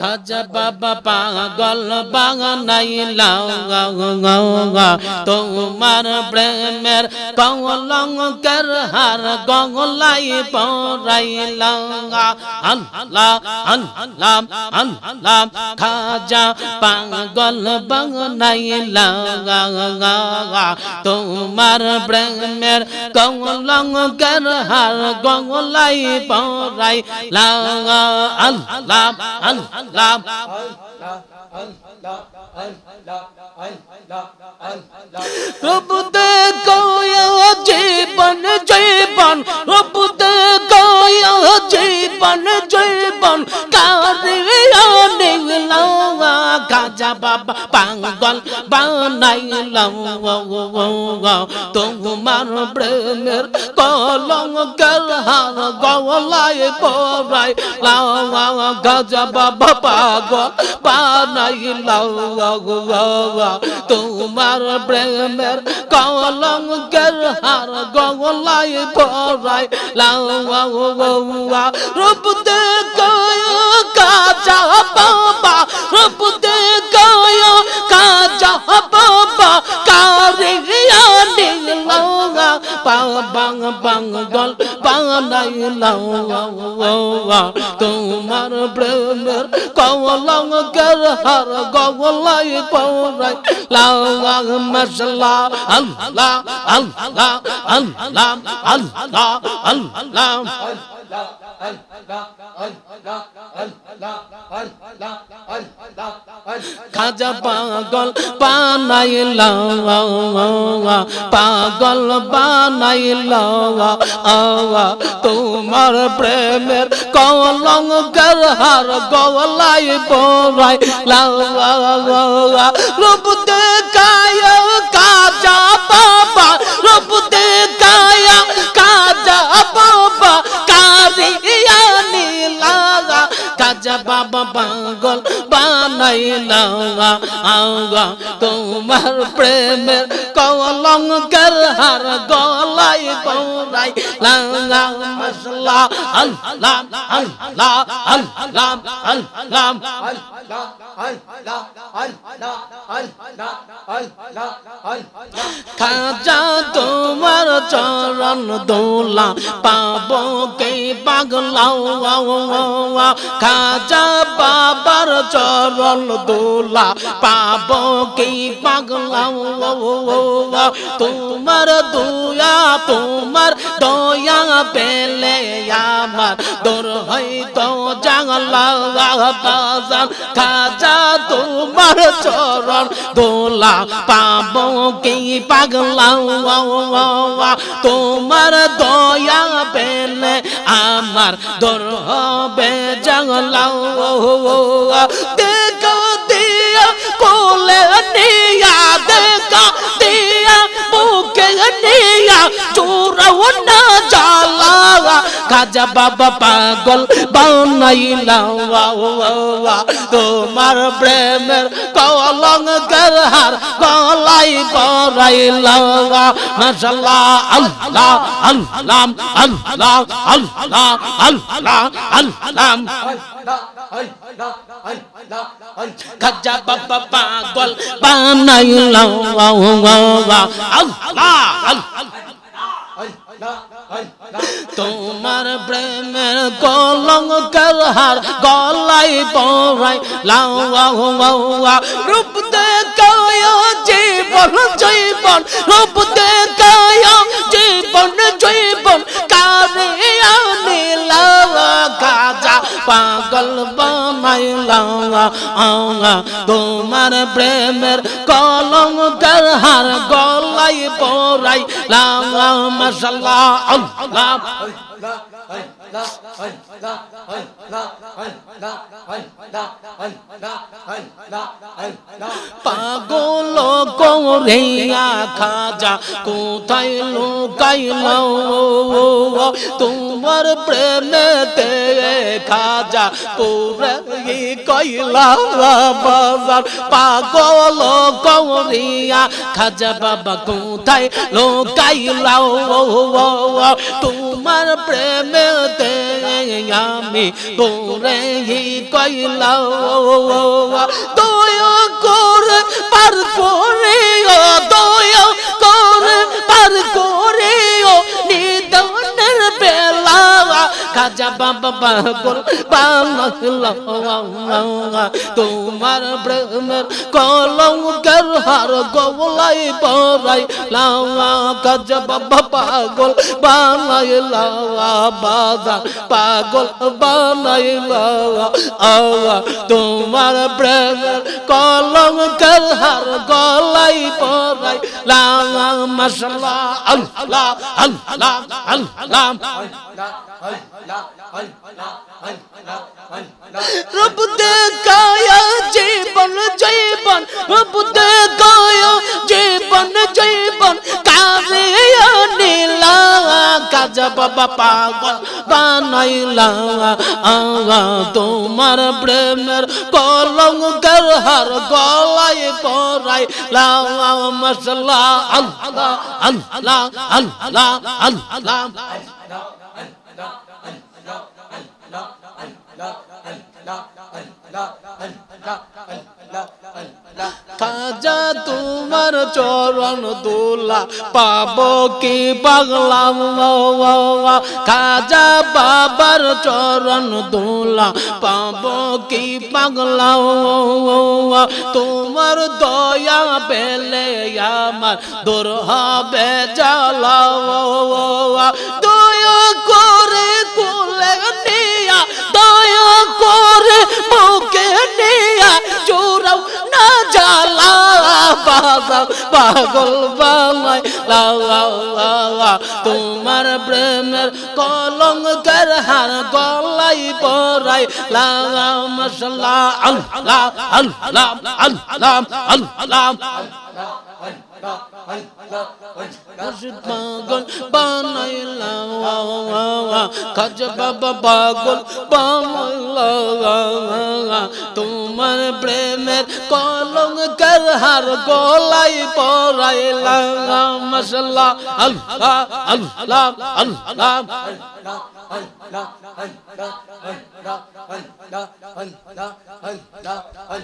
খাজা বাবা পাগল বাগানাইলা তোমার প্রেমের কলঙ্কের হার গলাই পরাইলা আল্লাহ আল্লাহ আল্লাহ খাজা পাগল বাগানাইলা তোমার প্রেমের কলঙ্কের হার গলাই পরাইলা আল্লাহ আল্লাহ প্রভু দেখয় জীবন জীবন। প্রভু দেখয় জীবন জীবন। কারিয়া বাবা পাগল বানাইলাম, তোমার প্রেমের কলঙ্কের হার গলায় লাওয়া গাজা বাবা পাগল বানাইলাম, তোমার প্রেমের কলঙ্কের হার গলায় পরাই লাওয়া, রূপ দেখয় কাজা বাবা রূপ দেখয় কাজা বাবা, কারিয়া নিলাওয়া বাং বাং গল বানাইলাওয়া তোমার প্রেমের কলঙ্কের হার গলাই পরাই লাওয়া মশলা আল্লাহ আল্লাহ আল্লাহ আল্লাহ আল্লাহ। খাজা পাগল বানাইলা পাগল বানাইলা তোমার প্রেমের কলঙ্কের হার গলাই পরাই লাওয়া রূপ বানাইলা আওয়া তোমার প্রেমের কলঙ্কের হার গলাই তোমার চরণ দোলা পাবো কে পাগলাও খাজা বাবার চরণ দোলা পাবো কে পাগলাও তোমার দুয়া তোমার দয়া পেলে আমার। দূর হইতো জাগলা বাজান খাজা তোমার চরণ। দোলা পাবো কি পাগলা তোমার দয়া পেলে আমার। দর হবে জাগলা নিয়া চোরাও না জ্বালা খাজা বাবা পাগল বানাইলা তোমার প্রেমের কলঙ্কের হার গলাই পরাইলা মাশাল্লাহ আল্লাহ আল্লাহ আল্লাহ আল্লাহ আল্লাহ আল্লাহ। খাজা বাবা পাগল বানাইলা তোমার প্রেমের কলঙ্কের হার গলাই পরাই লাওয়া রূপ দেখায় জীবন জীবন। রূপ দেখায় জীবন জীবন। পাগল আওয়া তোমার প্রেমের কলঙ্কের হার গলাই পরাই লাওয়া মাশাল্লাহ, আল্লাহ। পাগল কৌরিয়া খাজা কোথায় লুকাইল তোমার প্রেমেতে খাজা পুরে কইলা বাজার, পাগল কৌরিয়া খাজা বাবা কোথায় লুকাইল তোমার প্রেমেতে আমি তোরে কইলাম দয়া করে পার করে দয়া খাজা বাবা পাগল তোমার প্রেমের কলঙ্কের হার গলাই পরাই লাওয়া খাজা বাবা পাগল বানাই লাওয়া বাজার পাগল বানাই লাওয়া আওয়া তোমার প্রেমের কলঙ্কের হার গলাই পরাই লাওয়া মশলা আল্লাহ আল্লাহ আল্লাহ রব দেখায়া জীবন জীবন রব দেখায়া জীবন জীবন, কারে নীলা কাজা বাবা পাগল বানাইলা আওয়া তোমার প্রেমের কলঙ্কের হার গলায় পরাই লাওয়া মশলা আল্লাহ আল্লাহ আল্লাহ আল্লাহ। খাজা তোমার চরণ দোলা, পাব কি পাগলাম খাজা বাবার চরণ দোলা, পাব কি পাগলাম তোমার দয়া পেলে আমার দূর হবে জ্বালাও দয়া চোরাও না জ্বালা বাজাও পাগল বালাই লাওয়া তোমার প্রেমের কলঙ্কের হার গলাই পরাই লাওয়া মশলা আল্লাহ আল্লাহ আল্লাহ আল্লাহ। মুর্শিদ পাগল বানাইলাম, কাজ বাবা পাগল বানাইলাম। তোমার প্রেমের কলম কর হার গলাই পরাইলাম মশলা আল্লাহ আল্লাহ আল্লাহ।